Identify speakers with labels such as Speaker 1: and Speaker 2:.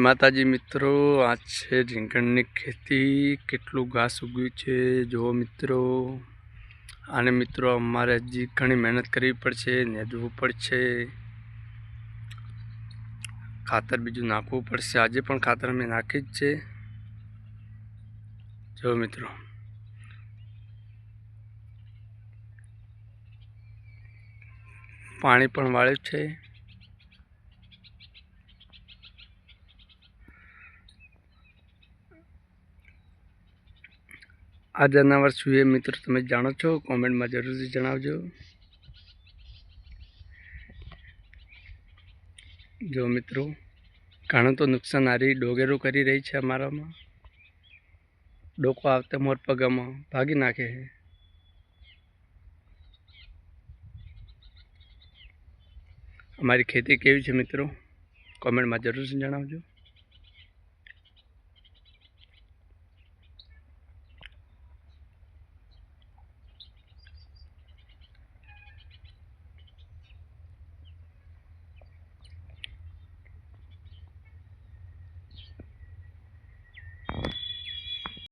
Speaker 1: માતાજી મિત્રો આ છે રીંગણની ખેતી. કેટલું ઘાસ ઉગ્યું છે, જુઓ મિત્રો. આને મિત્રો અમારે હજી ઘણી મહેનત કરવી પડશે, નેદવું પડશે. ખાતર બીજું નાખવું પડશે. આજે પણ ખાતર અમે નાખી જ છે. જો મિત્રો. પાણી પણ વાળ્યું છે. આ જનાવર શું એ મિત્રો તમે જાણો છો, કોમેન્ટમાં જરૂરથી જણાવજો. જો મિત્રો, ઘણું તો નુકસાન હારી ડોગેરો કરી રહી છે અમારામાં. ડોકો આવતે મોર પગામાં ભાગી નાખે છે. અમારી ખેતી કેવી છે મિત્રો? કોમેન્ટમાં જરૂરથી જણાવજો.